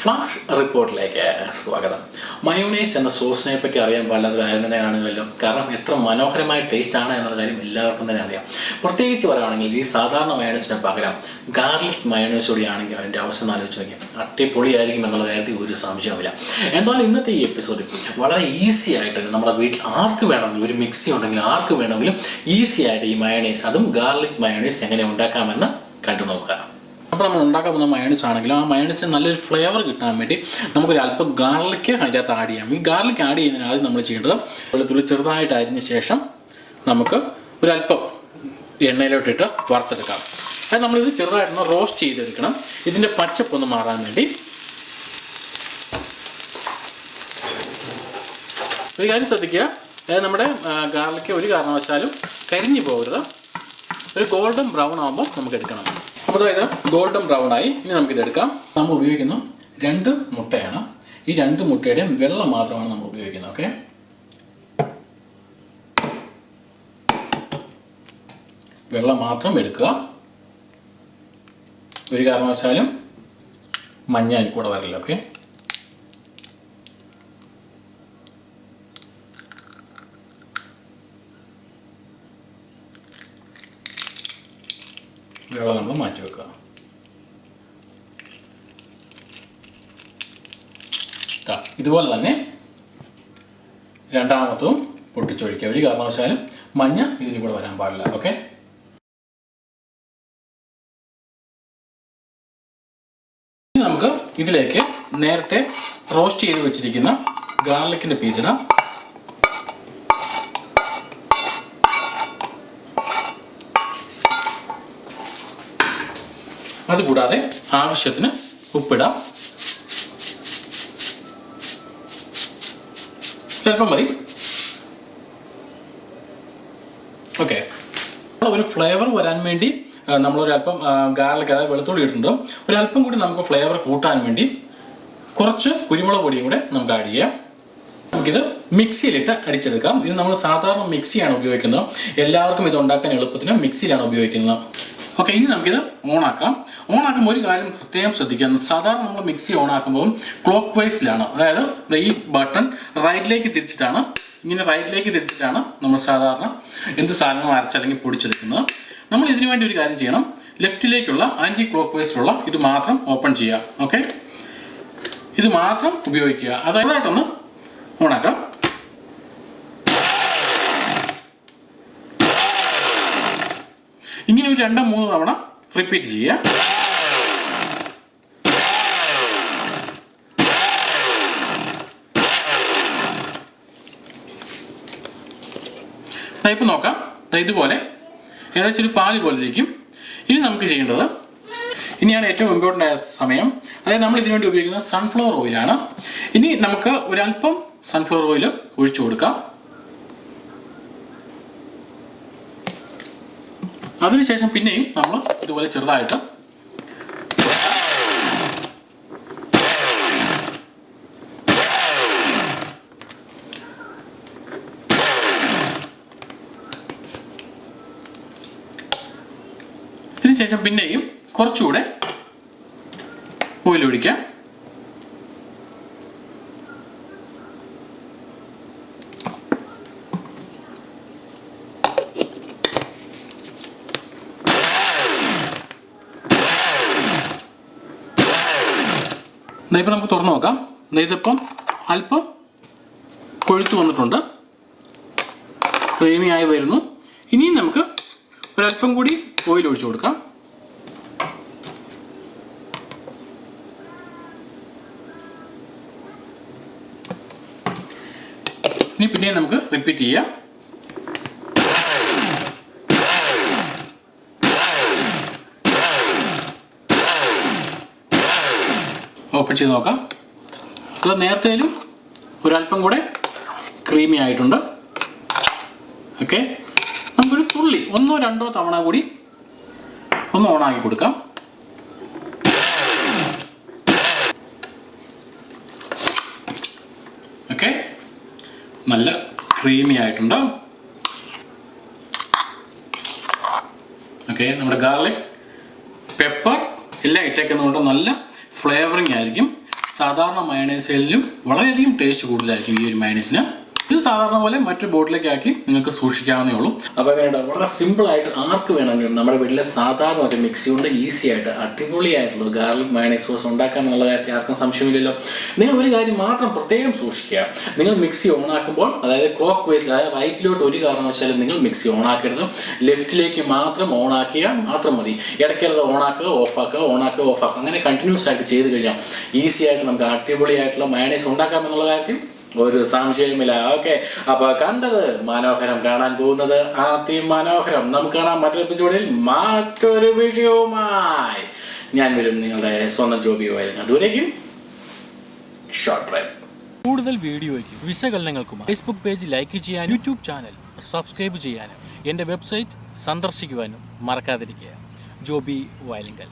Flash റിപ്പോർട്ടിലേക്ക് സ്വാഗതം. Mayonnaise എന്ന സോസിനെ പറ്റി അറിയാൻ പാടില്ലാത്തവരാരും തന്നെ കാണുമല്ലോ കാരണം എത്ര മനോഹരമായ ടേസ്റ്റ് ആണ് എന്നുള്ള കാര്യം എല്ലാവർക്കും തന്നെ അറിയാം. പ്രത്യേകിച്ച് പറയുകയാണെങ്കിൽ ഈ സാധാരണ മയോണൈസിന് പകരം ഗാർലിക് മയോണൈസ് കൂടിയാണെങ്കിൽ അതിന്റെ അവസ്ഥ ആലോചിച്ച് നോക്കിയാൽ അട്ടിപ്പൊളിയായിരിക്കും എന്നുള്ള കാര്യത്തിൽ ഒരു സംശയവുമില്ല. എന്നാൽ ഇന്നത്തെ ഈ എപ്പിസോഡിൽ വളരെ ഈസി ആയിട്ട് നമ്മുടെ വീട്ടിൽ ആർക്ക് വേണമെങ്കിലും ഒരു മിക്സി ഉണ്ടെങ്കിൽ ആർക്ക് വേണമെങ്കിലും ഈസി ആയിട്ട് ഈ മയോണൈസ് അതും ഗാർലിക് മയോണൈസ് എങ്ങനെ ഉണ്ടാക്കാമെന്ന് കണ്ടു നോക്കുക. അപ്പോൾ നമ്മൾ ഉണ്ടാക്കാൻ പോകുന്ന മയണീസ് ആണെങ്കിലും ആ മയണീസിന് നല്ലൊരു ഫ്ലേവർ കിട്ടാൻ വേണ്ടി നമുക്കൊരു അല്പം ഗാർലിക്ക് അതിനകത്ത് ആഡ് ചെയ്യാം. ഈ ഗാർലിക്ക് ആഡ് ചെയ്യുന്നതിന് ആദ്യം നമ്മൾ ചെയ്യേണ്ടത് വെളുത്തുള്ളി ചെറുതായിട്ട് അരിഞ്ഞ ശേഷം നമുക്ക് ഒരല്പം എണ്ണയിലോട്ടിട്ട് വറുത്തെടുക്കാം. അത് നമ്മളിത് ചെറുതായിട്ടൊന്ന് റോസ്റ്റ് ചെയ്തെടുക്കണം. ഇതിന്റെ പച്ചപ്പൊന്ന് മാറാൻ വേണ്ടി. ഒരു കാര്യം ശ്രദ്ധിക്കുക. അതായത് നമ്മുടെ ഗാർലിക്ക് ഒരു കാരണവശാലും കരിഞ്ഞു പോകരുത്. ഒരു ഗോൾഡൻ ബ്രൗൺ ആകുമ്പോൾ നമുക്ക് എടുക്കണം. അപ്പോൾ അതായത് ഗോൾഡൻ ബ്രൗൺ ആയി ഇനി നമുക്കിത് എടുക്കാം. നമ്മൾ ഉപയോഗിക്കുന്ന രണ്ട് മുട്ടയാണ്. ഈ രണ്ട് മുട്ടയുടെയും വെള്ളം മാത്രമാണ് നമ്മൾ ഉപയോഗിക്കുന്നത് ഓക്കെ വെള്ളം മാത്രം എടുക്കുക. ഒരു കാരണവശാലും മഞ്ഞ അതിൽ കൂടെ വരില്ല ഓക്കെ വെള്ളം നമ്മൾ മാറ്റി വെക്കുക ഇതുപോലെ തന്നെ രണ്ടാമത്തും പൊട്ടിച്ചൊഴിക്കുക. ഒരു കാരണവശാലും മഞ്ഞ ഇതിന് കൂടെ വരാൻ പാടില്ല. ഓക്കെ നമുക്ക് ഇതിലേക്ക് നേരത്തെ റോസ്റ്റ് ചെയ്ത് വെച്ചിരിക്കുന്ന ഗാർലിക്കിന്റെ പീസ് അതുകൂടാതെ ആവശ്യത്തിന് ഉപ്പിടാം. ചിലപ്പം മതി. ഓക്കെ ഒരു ഫ്ലേവർ വരാൻ വേണ്ടി നമ്മളൊരല്പം ഗാർലിക് അതായത് വെളുത്തുള്ളി ഇട്ടിട്ടുണ്ട്. ഒരല്പം കൂടി നമുക്ക് ഫ്ലേവർ കൂട്ടാൻ വേണ്ടി കുറച്ച് കുരുമുളക് പൊടിയും കൂടെ നമുക്ക് ആഡ് ചെയ്യാം. നമുക്കിത് മിക്സിയിലിട്ട് അടിച്ചെടുക്കാം. ഇത് നമ്മൾ സാധാരണ മിക്സിയാണ് ഉപയോഗിക്കുന്നത്. എല്ലാവർക്കും ഇത് ഉണ്ടാക്കാൻ എളുപ്പത്തിന് മിക്സിയിലാണ് ഉപയോഗിക്കുന്നത്. ഓക്കെ ഇനി നമുക്കിത് ഓണാക്കാം. ഓണാക്കുമ്പോൾ ഒരു കാര്യം പ്രത്യേകം ശ്രദ്ധിക്കുക. സാധാരണ നമ്മൾ മിക്സി ഓണാക്കുമ്പോൾ ക്ലോക്ക് വൈസിലാണ്. അതായത് ഈ ബട്ടൺ റൈറ്റിലേക്ക് തിരിച്ചിട്ടാണ്. ഇങ്ങനെ റൈറ്റിലേക്ക് തിരിച്ചിട്ടാണ് നമ്മൾ സാധാരണ എന്ത് സാധനങ്ങൾ അരച്ചല്ലെങ്കിൽ പൊടിച്ചെടുക്കുന്നത്. നമ്മൾ ഇതിനു വേണ്ടി ഒരു കാര്യം ചെയ്യണം. ലെഫ്റ്റിലേക്കുള്ള ആന്റി ക്ലോക്ക് വൈസിലുള്ള ഇത് മാത്രം ഓപ്പൺ ചെയ്യുക. ഓക്കെ ഇത് മാത്രം ഉപയോഗിക്കുക. അതായതായിട്ടൊന്ന് ഓണാക്കാം. ഇങ്ങനെ ഒരു രണ്ടോ മൂന്ന് തവണ റിപ്പീറ്റ് ചെയ്യുക. ടൈപ്പ് നോക്കാം. ഇതുപോലെ ഏകദേശം ഒരു പാൽ പോലെ ഇരിക്കും. ഇനി നമുക്ക് ചെയ്യേണ്ടത് ഇനിയാണ് ഏറ്റവും ഇമ്പോർട്ടന്റ് ആയ സമയം. അതായത് നമ്മൾ ഇതിനുവേണ്ടി ഉപയോഗിക്കുന്നത് സൺഫ്ലവർ ഓയിലാണ് ഇനി നമുക്ക് ഒരല്പം സൺഫ്ലവർ ഓയിൽ ഒഴിച്ചു കൊടുക്കാം. അതിനുശേഷം പിന്നെയും നമ്മൾ ഇതുപോലെ ചെറുതായിട്ട് ഇതിനുശേഷം പിന്നെയും കുറച്ചുകൂടെ ഓയിൽ ഇപ്പം നമുക്ക് തുറന്നു നോക്കാം. നെയ്തപ്പം അല്പം കൊഴുത്തു വന്നിട്ടുണ്ട്. ക്രീമിയായി വരുന്നു. ഇനിയും നമുക്ക് ഒരല്പം കൂടി ഓയിൽ ഒഴിച്ചു കൊടുക്കാം. ഇനി പിന്നെ നമുക്ക് റിപ്പീറ്റ് ചെയ്യാം. ഓപ്പൺ ചെയ്ത് നോക്കാം. ഇത് നേരത്തേലും ഒരല്പം കൂടെ ക്രീമി ആയിട്ടുണ്ട്. ഓക്കെ നമുക്കൊരു തുള്ളി ഒന്നോ രണ്ടോ തവണ കൂടി ഒന്ന് ഓണാക്കി കൊടുക്കാം. ഓക്കെ നല്ല ക്രീമി ആയിട്ടുണ്ട്. ഓക്കെ നമ്മുടെ ഗാർലിക് പെപ്പർ എല്ലാം ഇട്ടേക്കുന്നതുകൊണ്ട് നല്ല ഫ്ലേവറിങ് ആയിരിക്കും. സാധാരണ മയണൈസിലും വളരെയധികം ടേസ്റ്റ് കൂടുതലായിരിക്കും ഈ ഒരു മയണൈസിന് ഇത് സാധാരണ പോലെ മറ്റു ബോട്ടിലേക്ക് ആക്കി നിങ്ങൾക്ക് സൂക്ഷിക്കാവുന്നേ ഉള്ളൂ. അപ്പോൾ വേണ്ട വളരെ സിമ്പിൾ ആയിട്ട് ആർക്ക് വേണമെങ്കിലും നമ്മുടെ വീട്ടിലെ സാധാരണ ഒരു മിക്സി കൊണ്ട് ഈസി ആയിട്ട് അടിപൊളിയായിട്ടുള്ള ഗാർലിക് മയണൈസ് സോസ് ഉണ്ടാക്കാൻ എന്നുള്ള കാര്യത്തിൽ ആർക്കും സംശയമില്ലല്ലോ. നിങ്ങൾ ഒരു കാര്യം മാത്രം പ്രത്യേകം സൂക്ഷിക്കുക. നിങ്ങൾ മിക്സി ഓൺ ആക്കുമ്പോൾ അതായത് ക്ലോക്ക് വൈസ് അതായത് റൈറ്റിലോട്ട് ഒരു കാരണവശാലും നിങ്ങൾ മിക്സി ഓൺ ആക്കരുത് ലെഫ്റ്റിലേക്ക് മാത്രം ഓൺ ആക്കിയാൽ മാത്രം മതി. ഇടയ്ക്കരുത് ഓൺ ആക്കുക ഓഫ് ആക്കുക ഓൺ ആക്കുക ഓഫ് ആക്കുക അങ്ങനെ കണ്ടിന്യൂസ് ആയിട്ട് ചെയ്ത് കഴിഞ്ഞാൽ ഈസി ആയിട്ട് നമുക്ക് അടിപൊളിയായിട്ടുള്ള മയണൈസ് ഉണ്ടാക്കാം എന്നുള്ള കാര്യത്തിൽ ഒരു സംശയമില്ല ഓക്കെ. അപ്പൊ കണ്ടത് മനോഹരം കാണാൻ പോകുന്നത് അതിമനോഹരം നമുക്ക് കാണാം മറ്റൊരു എപ്പിസോഡിൽ മറ്റൊരു വിഷയവുമായി. ഞാൻ വരും നിങ്ങളുടെ സ്വന്തം ജോബിയുമായിരുന്നു അതുവരേക്കും ഷോർട്ട് ഡ്രൈവ് കൂടുതൽ വീഡിയോയ്ക്കും വിശകലനങ്ങൾക്കും ഫേസ്ബുക്ക് പേജ് ലൈക്ക് ചെയ്യാനും യൂട്യൂബ് ചാനൽ സബ്സ്ക്രൈബ് ചെയ്യാനും എന്റെ വെബ്സൈറ്റ് സന്ദർശിക്കുവാനും മറക്കാതിരിക്കുക. ജോബി വയലിങ്കൽ.